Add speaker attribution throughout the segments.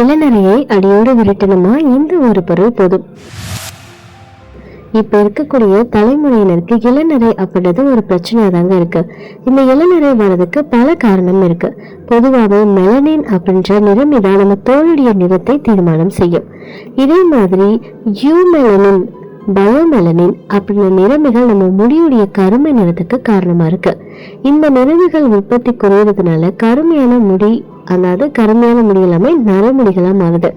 Speaker 1: இளநரையை அடியோடு விரட்டணுமா? இந்த ஒரு பொருள் போதும். இப்ப இருக்கக்கூடிய தலைமுறையினருக்கு இளநரை அப்படின்றது ஒரு பிரச்சனையா தாங்க இருக்கு. இந்த இளநரை வர்றதுக்கு பல காரணம் இருக்கு. பொதுவாகவே மெலனின் அப்படின்ற நிறம் நம்ம தோளுடைய நிறத்தை தீர்மானம் செய்யும். இதே மாதிரி யூமெலனின் பயோமெலனின் அப்படின்ற நிறமிகள் நம்ம முடியுடைய கருமை நிறத்துக்கு காரணமா இருக்கு. இந்த நிறமிகள் உற்பத்தி குறையிறதுனால கருமையான முடி அதாவது கருமையான முடி எல்லாமே நரமுடிகளாக மாறுது.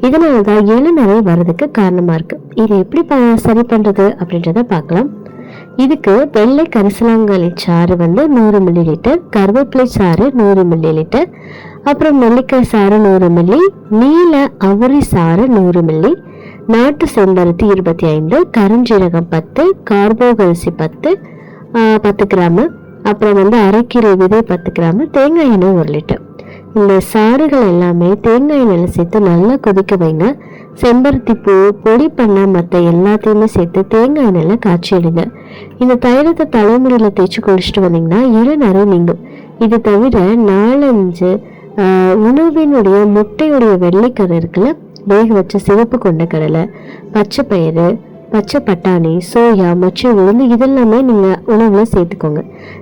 Speaker 1: இதனால தான் இளநரை வர்றதுக்கு காரணமா இருக்கு. இதை எப்படி ப- சரி பண்றது அப்படின்றத பார்க்கலாம். இதுக்கு வெள்ளை கரிசலாங்கண்ணி சாறு வந்து நூறு மில்லி லிட்டர் கருவேப்பிலை சாறு நூறு மில்லி லிட்டர் அப்புறம் நெல்லிக்காய் சாறு நூறு மில்லி நீல அவுரி சாறு நூறு மில்லி நாட்டு செம்பருத்தி இருபத்தி ஐந்து கருஞ்சீரகம் பத்து கார்போகரிசி பத்து ஆஹ், பத்து கிராமு அப்புறம் வந்து அரைக்கீரை விதை பத்து கிராமு தேங்காய் எண்ணெய் ஒரு லிட்டர் இந்த சாறுகள் எல்லாமே தேங்காய் சேர்த்து நல்லா கொதிக்க வைங்க. செம்பருத்தி பூ பொடி பண்ண மற்ற எல்லாத்தையுமே சேர்த்து தேங்காய் எண்ணெயில் காய்ச்சி எடுங்க. இந்த தைலத்தை தலைமுடியில் தேய்ச்சி குளிச்சுட்டு வந்தீங்கன்னா இளநரை நீங்கும். இது தவிர நாலஞ்சு உணவினுடைய முட்டையுடைய வெள்ளைக்கரை இருக்குல்ல வேக வச்ச சிவப்பு கொண்ட கடலை பச்சை பயிறு பச்சை பட்டாணி சோயா மொச்சை உளுந்து இதெல்லாமே நீங்கள் உணவில் சேர்த்துக்கோங்க.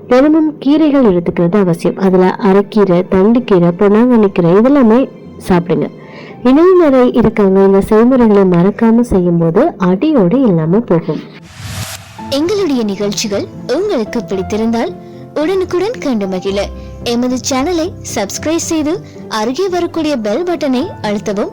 Speaker 1: தினமும் கீரைகள் எடுத்துக்கிறது அவசியம். அதில் அரைக்கீரை தண்டுக்கீரை பொன்னாங்கண்ணிக்கீரை இதெல்லாமே சாப்பிடுங்க. இணையநரை இருக்கவங்க இந்த செய்முறைகளை மறக்காம செய்யும்போது அடியோடு இல்லாமல் போகும்.
Speaker 2: எங்களுடைய நிகழ்ச்சிகள் உங்களுக்கு பிடித்திருந்தால் உடனுக்குடன் கண்டு மகிழ. எமது சேனலை சப்ஸ்கிரைப் செய்து அருகே வரக்கூடிய பெல் பட்டனை அழுத்தவும்.